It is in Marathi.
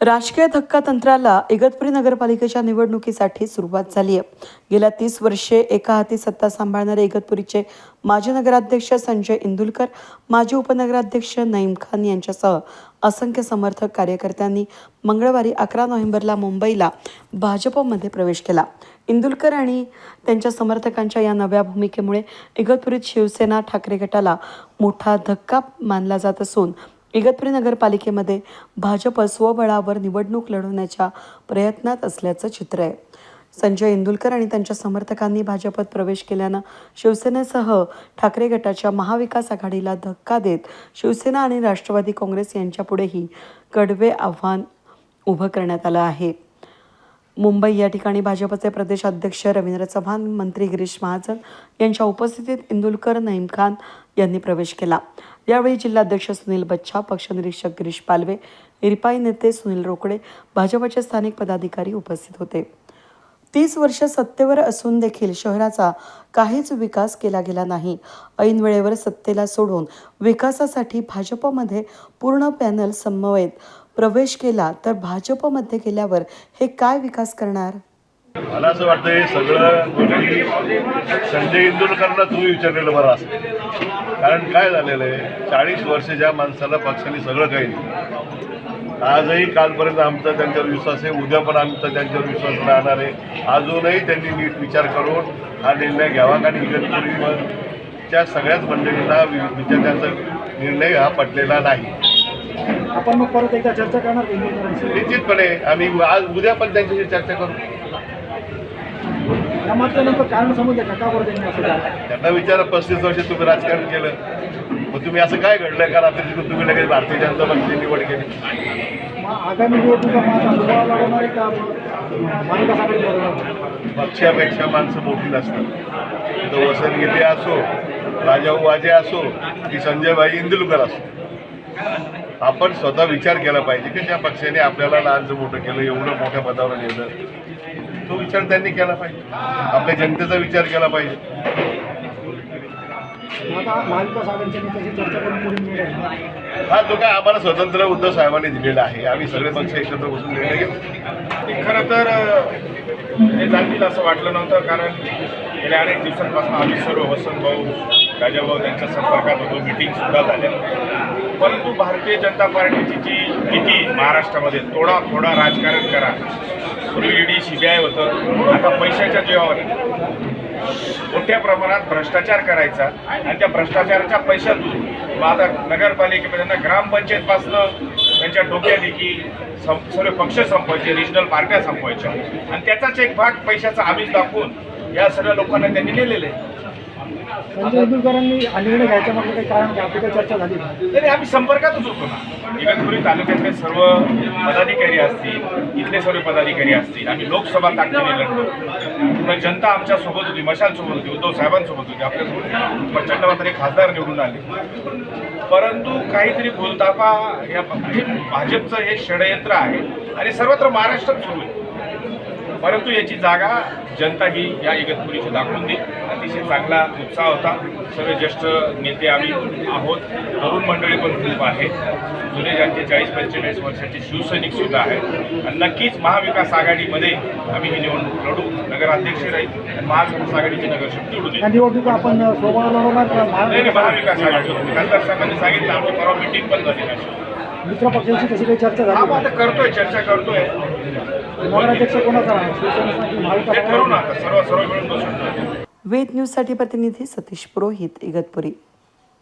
राजकीय धक्का तंत्राला इगतपुरी नगरपालिकेच्या निवडणुकीसाठी सुरुवात झाली आहे. गेल्या तीस वर्षे एका हाती सत्ता सांभाळणारे इगतपुरीचे माजी नगराध्यक्ष संजय इंदुलकर माजी उपनगराध्यक्ष नईम खान यांच्यासह असंख्य समर्थक कार्यकर्त्यांनी मंगळवारी अकरा नोव्हेंबरला मुंबईला भाजपमध्ये प्रवेश केला. इंदुलकर आणि त्यांच्या समर्थकांच्या या नव्या भूमिकेमुळे इगतपुरीत शिवसेना ठाकरे गटाला मोठा धक्का मानला जात असून इगतपुरी नगरपालिकेमध्ये भाजप स्वबळावर निवडणूक लढवण्याच्या प्रयत्नात असल्याचं चित्र आहे. संजय इंदुलकर आणि त्यांच्या समर्थकांनी भाजपत प्रवेश केल्यानं शिवसेनेसह ठाकरे गटाच्या महाविकास आघाडीला धक्का देत शिवसेना आणि राष्ट्रवादी काँग्रेस यांच्यापुढेही कडवे आव्हान उभं करण्यात आलं आहे. मुंबई या ठिकाणी भाजपचे प्रदेश अध्यक्ष रवींद्र चव्हाण मंत्री गिरीश महाजन यांच्या उपस्थितीत इंदुलकर नईम खान यांनी प्रवेश केला. यावेळी जिल्हाध्यक्ष सुनील बच्छा पक्षनिरीक्षक गिरीश पालवे रिपाई नेते सुनील रोकडे भाजपाचे स्थानिक पदाधिकारी उपस्थित होते. तीस वर्ष सत्तेवर असून देखील शहराचा काहीच विकास केला गेला नाही. ऐन वेळेवर सत्तेला सोडून विकासासाठी भाजपमध्ये पूर्ण पॅनल समवेत प्रवेश केला तर भाजपमध्ये गेल्यावर हे काय विकास करणार? मला असं वाटतं हे सगळं संजय इंदुरकरला तुम्ही विचारलेलं बरं असं कारण काय झालेलं आहे? चाळीस वर्ष ज्या माणसाला पक्षाने सगळं काही दिलं. आजही कालपर्यंत आमचा त्यांच्यावर विश्वास आहे. उद्या पण आमचा त्यांच्यावर विश्वास राहणार आहे. अजूनही त्यांनी नीट विचार करून हा निर्णय घ्यावा कारण इगतपुरीच्या सगळ्याच मंडळींना वि- विचार त्यांचा निर्णय हा पटलेला नाही. आपण मग परत एकदा चर्चा करणार? निश्चितपणे आम्ही आज उद्या पण त्यांच्याशी चर्चा करू. कारण समजलं का? का बरं त्यांनी असं केलं? त्यांना विचारा पस्तीस वर्ष तुम्ही राजकारण केलं. मग तुम्ही असं काय घडलंय का रात्री तुम्ही लगेच भारतीय जनता पक्षाची निवड केली? मग आगामी निवडणुका माझा अनुभव लढवणार आहे का? महाविकास आघाडी लढवणार पक्षापेक्षा माणसं मोठी नसतात. तो वसंत गीते असो राजाभाऊ वाजे असो की संजयभाई इंदुलकर असो. आपण स्वतः विचार केला पाहिजे की ज्या पक्षाने आपल्याला लहानचं मोठं केलं एवढं मोठ्या पदावर नेलं. तो विचार त्यांनी केला पाहिजे. आपल्या जनतेचा विचार केला पाहिजे. हा तो काय आम्हाला स्वतंत्र उद्धव साहेबांनी दिलेला आहे. आम्ही सगळे पक्ष एकत्र बसून निर्णय घेऊ. खरं तर हे जातील असं वाटलं नव्हतं कारण गेल्या अनेक दिवसांपासून आम्ही सर्व वसंत भाऊ राजाभाऊ त्यांच्या संपर्कात होतो मिटिंग सुद्धा झाल्या. परंतु भारतीय जनता पार्टीची जी भीती महाराष्ट्रामध्ये थोडा थोडा राजकारण करा पूर्वी ईडी सीबीआय होतं. आता पैशाच्या जीवावर. मोठ्या प्रमाणात भ्रष्टाचार करायचा आणि त्या भ्रष्टाचाराच्या पैशातून मग आता नगरपालिकेमध्ये ग्रामपंचायतपासनं त्यांच्या डोक्यात की सं- सर्व पक्ष संपवायचे रिजनल पार्ट्या संपवायच्या. आणि त्याचाच एक भाग पैशाचा आमिष दाखवून या सगळ्या लोकांना त्यांनी नेलेले आहे. संजय इंदुरकरांनी निर्णय घ्यायच्या मागे काही कारण आपली काही चर्चा झाली तरी आम्ही संपर्कातच होतो ना. इगतपुरी तालुक्यातले सर्व पदाधिकारी असतील इथले सर्व पदाधिकारी असतील आम्ही लोकसभा ताकदीने लढलो. पूर्ण जनता आमच्यासोबत होती मशाल सोबत होती उद्धव साहेबांसोबत होती आपल्यासोबत प्रचंड मात्र खासदार निवडून आले. परंतु काहीतरी भूलतापा या भाजपचं हे षडयंत्र आहे आणि सर्वत्र महाराष्ट्रात सुरू आहे. परंतु याची जागा जनता ही या इगतपुरीची दाखवून देईल. अतिशय चांगला उत्साह होता. सर्व ज्येष्ठ नेते आम्ही आहोत. तरुण मंडळी पण खूप आहे जुने ज्यांचे चाळीस पंचेचाळीस वर्षाचे शिवसैनिक सुद्धा आहेत. आणि नक्कीच महाविकास आघाडीमध्ये आम्ही ही निवडणूक लढू. नगराध्यक्ष राहील. आणि महाविकास आघाडीची उडू या दे निवडणुका आपण नाही महाविकास आघाडी खासदार साहेबांनी सांगितलं. आमची परवा मिटिंग पण झाली नाही. मित्र पक्षांशी तशी काही चर्चा हा झाली आता करतोय चर्चा करतोय? नगराध्यक्ष कोणाचा ते ठरवू ना आता सर्व सर्व मिळून बसून वेद न्यूजसाठी प्रतिनिधी सतीश पुरोहित इगतपुरी.